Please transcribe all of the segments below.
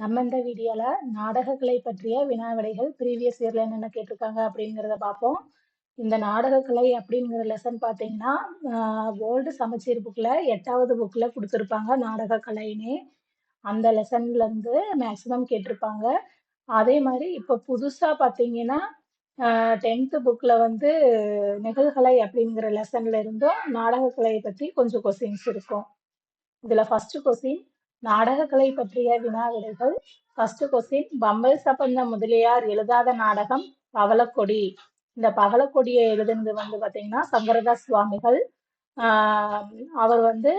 நம்ம இந்த வீடியோல நாடகக்கலை பற்றிய வினா விடைகள் ப்ரீவியஸ் இயர்ல என்னென்ன கேட்டிருக்காங்க அப்படிங்கிறத பார்ப்போம். இந்த நாடகக்கலை அப்படிங்கிற லெசன் பார்த்தீங்கன்னா ஓல்டு சமச்சீர் புக்கில் எட்டாவது புக்கில் கொடுத்துருப்பாங்க நாடகக்கலைன்னு. அந்த லெசன்லேருந்து மேக்ஸிமம் கேட்டிருப்பாங்க. அதே மாதிரி இப்போ புதுசாக பார்த்தீங்கன்னா டென்த்து புக்கில் வந்து நிகழ்கலை அப்படிங்கிற லெசன்ல இருந்தும் நாடகக்கலையை பற்றி கொஞ்சம் கொஸ்டின்ஸ் இருக்கும். இதில் ஃபஸ்ட்டு கொஸ்டின் நாடகக்கலை பற்றிய வினா விடைகள் ஃபர்ஸ்ட் கொஸ்டின் பம்பல் சம்பந்த முதலியார் எழுதாத நாடகம் பவளக்கொடி. இந்த பவளக்கொடியை எழுதுனது வந்து பார்த்தீங்கன்னா சங்கரதாஸ் சுவாமிகள். அவர் வந்து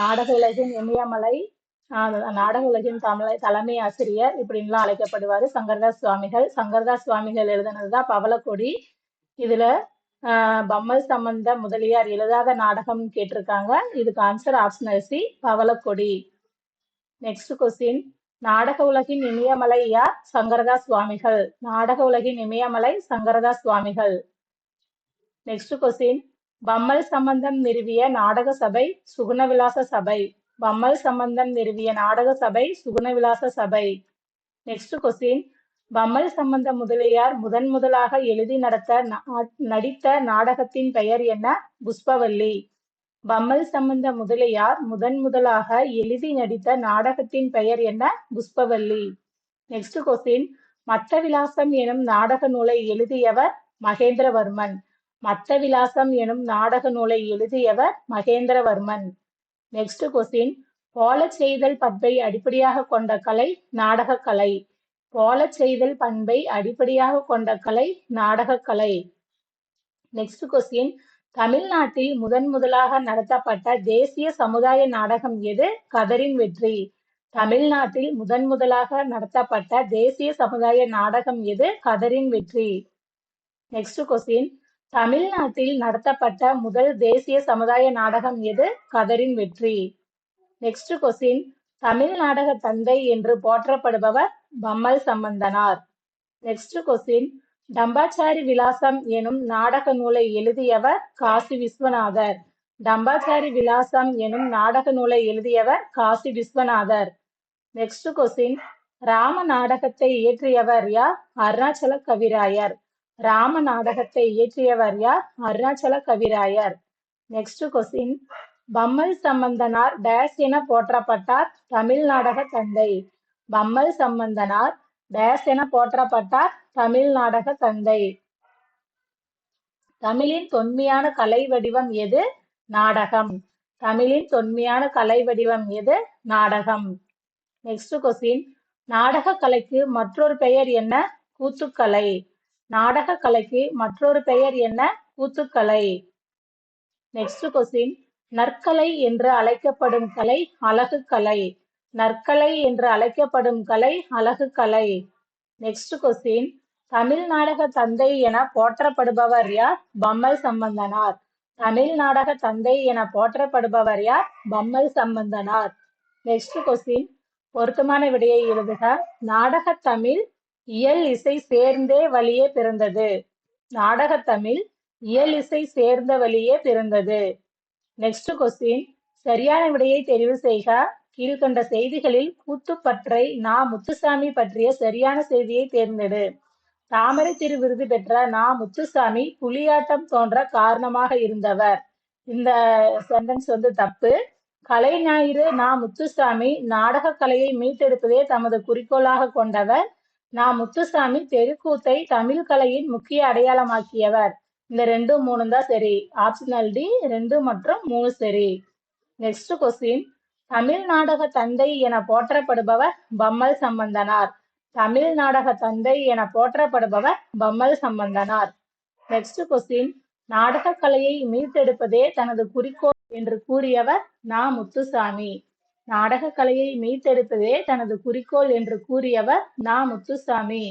நாடக உலகின் இமயமலை நாடக உலகின் தமிழை தலைமை ஆசிரியர் இப்படின்லாம் அழைக்கப்படுவார் சங்கரதாஸ் சுவாமிகள். சங்கரதாஸ் சுவாமிகள் எழுதுனது தான் பவளக்கொடி. இதுல பம்மல் சம்பந்த முதலியார் எழுதாத நாடகம் கேட்டிருக்காங்க. இதுக்கு ஆன்சர் ஆப்ஷனல் சி பவளக்கொடி. நெக்ஸ்ட் கொஸ்டின் நாடக உலகின் இமயமலை யார் சங்கரதா சுவாமிகள்? நாடக உலகின் இமயமலை சங்கரதாஸ் சுவாமிகள். நெக்ஸ்ட் கொஸ்டின் பம்மல் சம்பந்தம் நிறுவிய நாடக சபை சுகுணவிலாச சபை. பம்மல் சம்பந்தம் நிறுவிய நாடக சபை சுகுணவிலாச சபை. நெக்ஸ்ட் கொஸ்டின் பம்மல் சம்பந்த முதலியார் முதன் முதலாக எழுதி நடத்த நா- நடித்த நாடகத்தின் பெயர் என்ன? புஷ்பவல்லி. பம்மல் சம்பந்த முதலியார் முதன் முதலாக எழுதி நடித்த நாடகத்தின் பெயர் என்ன? புஷ்பவல்லி. நெக்ஸ்ட் கொஸ்டின் மத்த விலாசம் எனும் நாடக நூலை எழுதியவர் மகேந்திரவர்மன். மத்த விலாசம் எனும் நாடக நூலை எழுதியவர் மகேந்திரவர்மன். நெக்ஸ்ட் கொஸ்டின் போலச் செய்தல் பண்பை அடிப்படையாக கொண்ட கலை நாடகக்கலை போலச் செய்தல் பண்பை அடிப்படையாக கொண்ட கலை நாடகக்கலை நெக்ஸ்ட் கொஸ்டின் தமிழ்நாட்டில் முதன் முதலாக நடத்தப்பட்ட தேசிய சமுதாய நாடகம் எது? கதரின் வெற்றி. தமிழ்நாட்டில் முதன் முதலாக நடத்தப்பட்ட தேசிய சமுதாய நாடகம் எது? கதரின் வெற்றி. நெக்ஸ்ட் கொஸ்டின் தமிழ்நாட்டில் நடத்தப்பட்ட முதல் தேசிய சமுதாய நாடகம் எது? கதரின் வெற்றி. நெக்ஸ்ட் கொஸ்டின் தமிழ் நாடக தந்தை என்று போற்றப்படுபவர் பம்மல் சம்பந்தனார். நெக்ஸ்ட் கொஸ்டின் டம்பாச்சாரி விலாசம் எனும் நாடக நூலை எழுதியவர் காசி விஸ்வநாதர். டம்பாச்சாரி விலாசம் எனும் நாடக நூலை எழுதியவர் காசி விஸ்வநாதர். நெக்ஸ்ட் கொஸ்டின் ராம நாடகத்தை இயற்றியவர் யார்? அருணாச்சல கவிராயர். ராம நாடகத்தை இயற்றியவர் யார்? அருணாச்சல கவிராயர். நெக்ஸ்ட் கொஸ்டின் பம்மல் சம்பந்தனார் டேஸ் என போற்றப்பட்டார் தமிழ் நாடக தந்தை. பம்மல் சம்பந்தனார் டேஸ் என போற்றப்பட்டார் தமிழ் நாடக தந்தை. தமிழின் தொன்மையான கலை வடிவம் எது? நாடகம். தமிழின் தொன்மையான கலை வடிவம் எது? நாடகம். நெக்ஸ்ட் கொஸ்டின் நாடக கலைக்கு மற்றொரு பெயர் என்ன? கூத்துக்கலை. நாடக கலைக்கு மற்றொரு பெயர் என்ன? கூத்துக்கலை. நெக்ஸ்ட் கொஸ்டின் நற்கலை என்று அழைக்கப்படும் கலை அழகு கலை நற்கலை என்று அழைக்கப்படும் கலை அழகு கலை. நெக்ஸ்ட் கொஸ்டின் தமிழ் நாடக தந்தை என போற்றப்படுபவர் யார்? பம்மல் சம்பந்தனார். தமிழ் நாடக தந்தை என போற்றப்படுபவர் யார்? பம்மல் சம்பந்தனார். நெக்ஸ்ட் கொஸ்டின் பொருத்தமான விடையை எழுதுக. நாடக தமிழ் இயல் இசை சேர்ந்தே வழியே பிறந்தது. நாடக தமிழ் இயல் இசை சேர்ந்த வழியே பிறந்தது. நெக்ஸ்ட் கொஸ்டின் சரியான விடையை தெரிவு செய்க. கீழ்கண்ட செய்திகளில் கூத்துப்பற்றை நா முத்துசாமி பற்றிய சரியான செய்தியை தேர்ந்தெடு. தாமரை திரு விருது பெற்ற நா முத்துசாமி புலியாட்டம் தோன்ற காரணமாக இருந்தவர். இந்த சென்டென்ஸ் வந்து தப்பு. கலை ஞாயிறு நா முத்துசாமி நாடக கலையை மீட்டெடுப்பதே தமது குறிக்கோளாக கொண்டவர். நா முத்துசாமி தெருக்கூத்தை தமிழ் கலையின் முக்கிய அடையாளமாக்கியவர். இந்த ரெண்டு மூணு தான் சரி. ஆப்ஷனல் டி ரெண்டு மற்றும் மூணு சரி. நெக்ஸ்ட் கொஸ்டின் தமிழ் நாடக தந்தை என போற்றப்படுபவர் பம்மல் சம்பந்தனார். தமிழ் நாடக தந்தை என போற்றப்படுபவர் பம்மல் சம்பந்தனார். நெக்ஸ்ட் கொஸ்டின் நாடக கலையை மீட்டெடுப்பதே தனது குறிக்கோள் என்று கூறியவர் நா. முத்துசாமி. நாடக கலையை மீட்டெடுப்பதே தனது குறிக்கோள் என்று கூறியவர் நா. முத்துசாமி.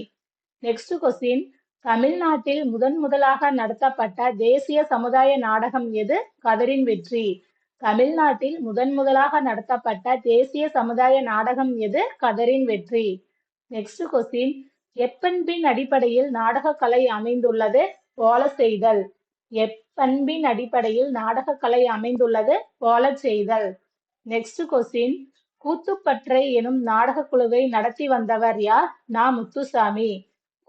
நெக்ஸ்ட் கொஸ்டின் தமிழ்நாட்டில் முதன் முதலாக நடத்தப்பட்ட தேசிய சமுதாய நாடகம் எது? கதரின் வெற்றி. தமிழ்நாட்டில் முதன் முதலாக நடத்தப்பட்ட தேசிய சமுதாய நாடகம் எது? கதரின் வெற்றி. நெக்ஸ்ட் கொஸ்டின் எப்பண்பின் அடிப்படையில் நாடக கலை அமைந்துள்ளது? போல செய்தல் எப்பண்பின் அடிப்படையில் நாடக கலை அமைந்துள்ளது? போல செய்தல் நெக்ஸ்ட் கொஸ்டின் கூத்துப்பற்றை எனும் நாடகக் குழுவை நடத்தி வந்தவர் யார்? நா. முத்துசாமி.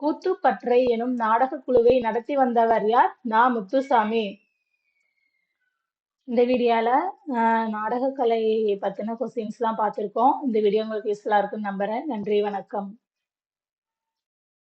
கூத்துப்பற்றை எனும் நாடகக் குழுவை நடத்தி வந்தவர் யார்? நா. முத்துசாமி. இந்த வீடியோல நாடகக்கலை பத்தின கொஸ்டின்ஸ்லாம் பார்த்துருக்கோம். இந்த வீடியோ உங்களுக்கு யூஸ்ஃபுல்லாக இருக்குன்னு நம்புறேன். நன்றி வணக்கம்.